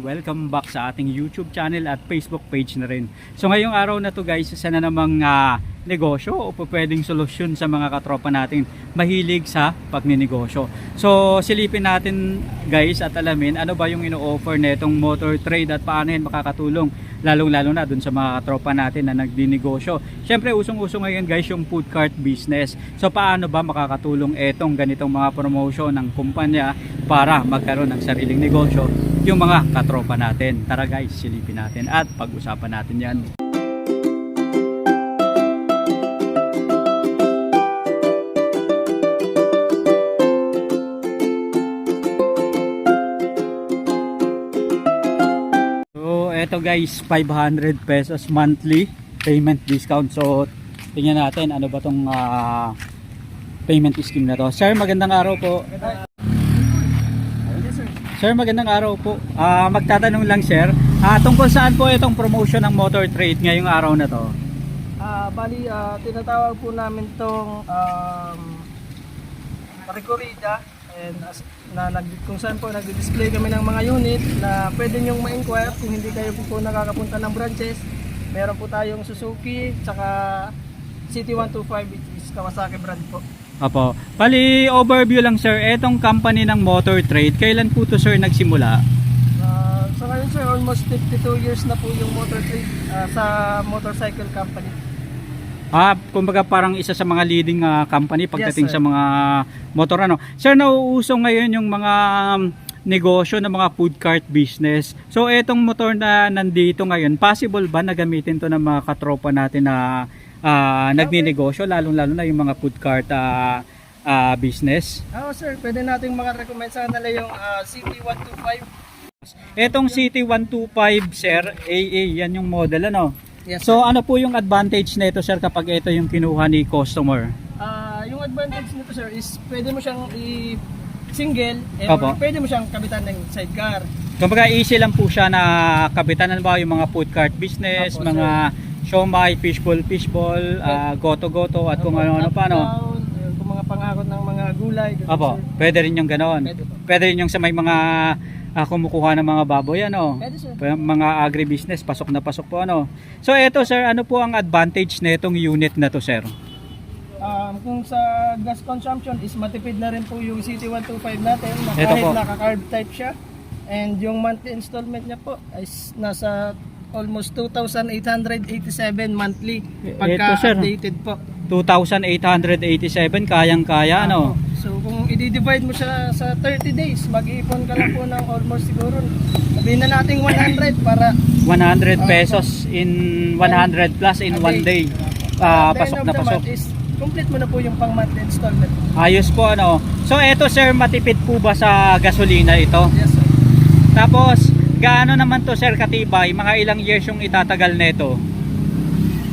welcome back sa ating YouTube channel at Facebook page na rin. So ngayong araw na to guys, isa na namang ah, negosyo o pwedeng solusyon sa mga katropa natin mahilig sa pagninegosyo. So silipin natin guys at alamin ano ba yung ino-offer netong motor trade at paano yan makakatulong lalong lalo na dun sa mga katropa natin na nagdinegosyo. Siyempre usong-uso ngayon guys yung food cart business. So paano ba makakatulong etong ganitong mga promotion ng kumpanya para magkaroon ng sariling negosyo yung mga katropa natin. Tara guys, silipin natin at pag-usapan natin yan. Guys, 500 pesos monthly payment discount. So, tingnan natin ano ba tong ah, payment scheme na to. Sir, magandang araw po. Sir, magandang araw po. Ah, magtatanong lang sir, ah, tungkol saan po itong promotion ng motor trade ngayong araw na to? Ah, bali, ah, tinatawag po namin tong um, Recorrida and as, na nag, kung saan po nag-display kami ng mga unit na pwede nyong ma-inquire kung hindi kayo po, po nakakapunta ng branches. Meron po tayong Suzuki, tsaka City 125 which is Kawasaki brand po. Apo. Pali overview lang sir, etong company ng motor trade, kailan po to sir nagsimula? Ah, so ngayon sir, almost 52 years na po yung motor trade ah, sa motorcycle company. Ah, kumbaga parang isa sa mga leading ah, company pagdating Yes, sa mga motor ano. Sir, nauuso ngayon yung mga um, negosyo ng mga food cart business. So etong motor na nandito ngayon, possible ba na gamitin to ng mga katropa natin na ah, nagninegosyo lalong-lalo na yung mga food cart ah, ah, business? Ah, sir, pwede nating maka-recommend sa kanila yung ah, City 125. Etong CT125 sir, AA, yan yung model ano. Yes, So ano po yung advantage nito sir kapag ito yung kinuha ni customer? Ah, yung advantage nito sir is pwede mo siyang i-single eh, Opo. or pwede mo siyang kabitan ng sidecar. Kumbaga easy lang po siya na kapitan ba yung mga food cart business, Opo, mga siomay, fishball, fishball, ah, goto-goto at kung Opo, ano-ano pa no. Kung mga pangakot ng mga gulay. Opo, sir. pwede rin yung ganon. Pwede. Pwede rin yung sa may mga ah, kumukuha ng mga baboy ano. Pwede sir. Mga agribusiness, pasok na pasok po ano. So eto sir, ano po ang advantage nitong unit na to sir? Um, kung sa gas consumption is matipid na rin po yung City 125 natin na Ito kahit po. naka-carb type siya. And yung monthly installment niya po is nasa almost 2,887 monthly Ito, sir. pagka-updated po. 2,887 kayang-kaya ano. So kung i-divide mo siya sa 30 days, mag-iipon ka lang po ng almost siguro sabihin na natin 100 para 100 pesos in 100 plus in a one day. Ah, end pasok na pasok. is complete mo na po yung pang monthly installment. Ayos po ano. So eto sir, matipid po ba sa gasolina ito? Yes sir. Tapos gaano naman to sir katibay? Mga ilang years yung itatagal nito?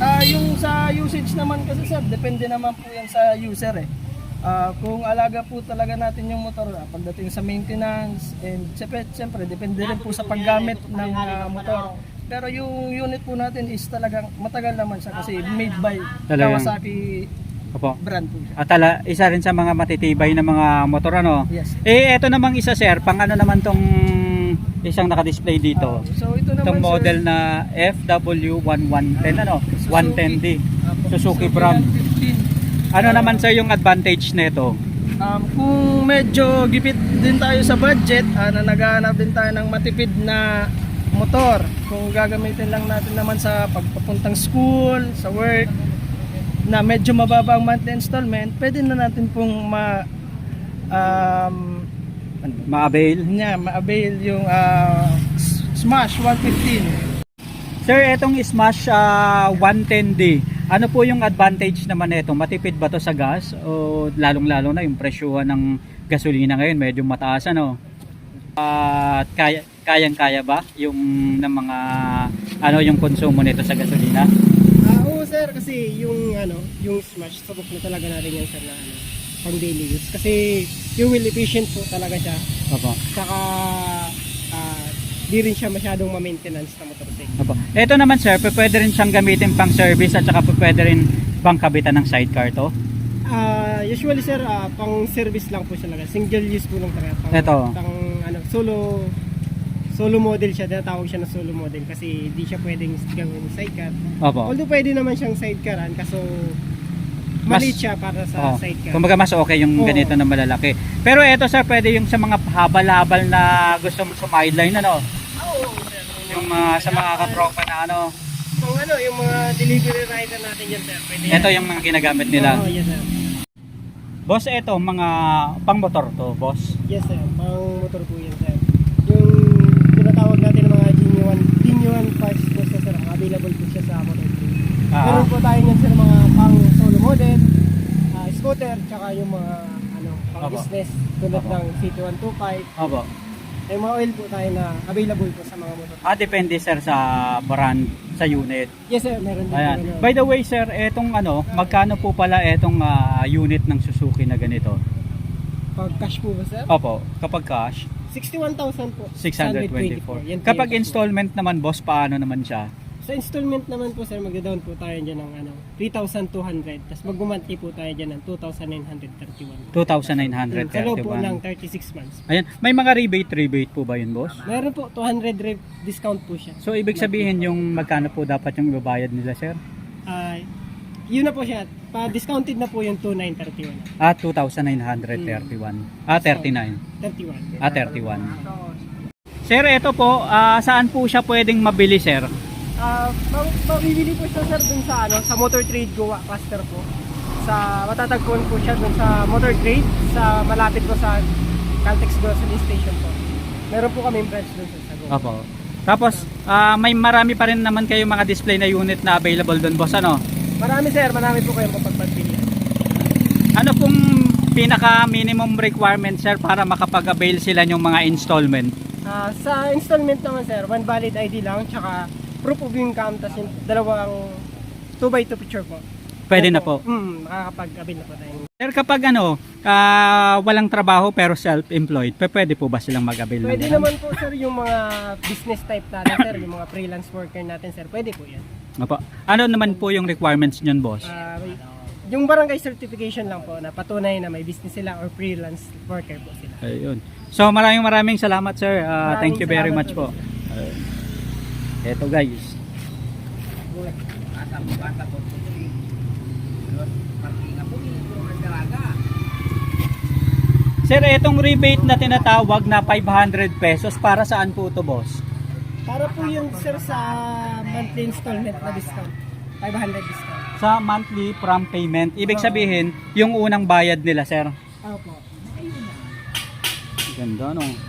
Ah, yung sa usage naman kasi sir, depende naman po yan sa user eh. Ah, kung alaga po talaga natin yung motor ah, pagdating sa maintenance and siyempre, siyempre depende rin po sa paggamit ng ah, motor. Pero yung unit po natin is talagang matagal naman siya kasi made by Talagang- Kawasaki Opo. brand po siya. At ala, isa rin sa mga matitibay na mga motor ano. Yes. Eh eto namang isa sir, pang ano naman tong isang naka-display dito. Ah, so ito naman Itong sir, model na FW1110 ano, 110D. ah, Suzuki brand. 15. Ano naman sir yung advantage nito? Um, kung medyo gipit din tayo sa budget, na naghahanap din tayo ng matipid na motor. Kung gagamitin lang natin naman sa pagpapuntang school, sa work, na medyo mababa ang monthly installment, pwede na natin pong ma um, Ma-avail? niya, ma-avail yung S- Smash 115. Sir, etong Smash ah, 110D, ano po yung advantage naman nito? Matipid ba to sa gas o lalong-lalo na yung presyuhan ng gasolina ngayon medyo mataas ano? At kaya kayang-kaya ba yung ng mga ano yung konsumo nito sa gasolina? Ah, oo sir, kasi yung ano, yung smash, sabok na talaga natin yan sir na ano, pang daily use. Kasi fuel efficient po talaga siya. Opo. Saka di rin siya masyadong ma-maintenance na motorcycle. Opo. Ito naman sir, pwede rin siyang gamitin pang service at saka pwede rin pang kabitan ng sidecar to. Ah, usually sir, ah, pang service lang po siya talaga. Single use po lang talaga. Pang, Ito. Pang ano, solo solo model siya, tinatawag siya na solo model kasi di siya pwedeng gawin sidecar. Opo. Although pwede naman siyang sidecaran kaso maliit siya para sa Oo. sidecar. Kumbaga mas okay yung Oo. ganito na malalaki. Pero eto sir, pwede yung sa mga habal-habal na gusto mo sumideline ano? Oo, sir. Yung mga sa mga katropa na ano. Kung ano, yung mga delivery rider natin yan, sir. Pwede yan. Ito yung mga ginagamit nila. Oo, yes, sir. Boss, ito mga pang motor to, boss. Yes, sir. Pang motor po yan, sir. Yung tinatawag natin ng mga genuine, genuine parts po siya, sir. Available po siya sa motor trade. Ah. Meron po tayo yan, sir, mga pang solo model, ah, scooter, tsaka yung mga ano, pang Opo. business tulad Opo. ng CT125. Opo. May mga oil po tayo na available po sa mga motor. Ah, depende sir sa brand, sa unit. Yes, sir. Meron din Ayan. By the way sir, etong ano, magkano po pala etong ah, unit ng Suzuki na ganito? Pag cash po ba, sir? Opo, kapag cash, 61,000 po. 624. Yan po Kapag yung- installment naman boss, paano naman siya? Sa installment naman po sir, magda-down po tayo dyan ng ano, 3,200. Tapos mag-monthly po tayo dyan ng 2,931. 2,931. Sa loob po ng 36 months. Ayan, may mga rebate rebate po ba yun boss? Meron po 200 rev discount po siya. So ibig sabihin yung magkano po dapat yung ibabayad nila sir? Ah, yun na po siya. Pa-discounted na po yung 2,931. Ah, 2,931. Ah, 39. 31. Ah, 31. Sir, ito po, ah, saan po siya pwedeng mabili sir? Ah, ma- mabibili po siya sir dun sa ano, sa Motor Trade Goa Caster po. Sa matatagpuan po siya dun sa Motor Trade sa malapit po sa Caltex Grocery Station po. Meron po kami branch dun sa Goa. Opo. Tapos, ah, may marami pa rin naman kayo mga display na unit na available doon, boss. Ano? Marami sir, marami po kayong mapagpagpilian. Ano pong pinaka minimum requirement, sir, para makapag-avail sila ng mga installment? Ah, sa installment naman sir, one valid ID lang, tsaka proof of income, tapos yung dalawang 2x2 picture po. Pwede na po. Hmm, makakapag-avail na po tayo. Sir, kapag ano, ah, walang trabaho pero self-employed, pe- pwede po ba silang mag-avail ng Pwede ganun? naman po sir yung mga business type natin sir, yung mga freelance worker natin sir, pwede po yan. Opo. Ano naman po yung requirements niyon, boss? Ah, may- yung barangay certification lang po na patunay na may business sila or freelance worker po sila. Ayun. So maraming maraming salamat sir. Ah, Maraming thank you very salamat much po. po. Ayun. Eto guys. Sir, etong rebate na tinatawag na 500 pesos para saan po to, boss? Para po yung sir sa monthly installment na discount. 500 discount. Sa monthly from payment. Ibig sabihin, yung unang bayad nila, sir. Opo. Ganda, no?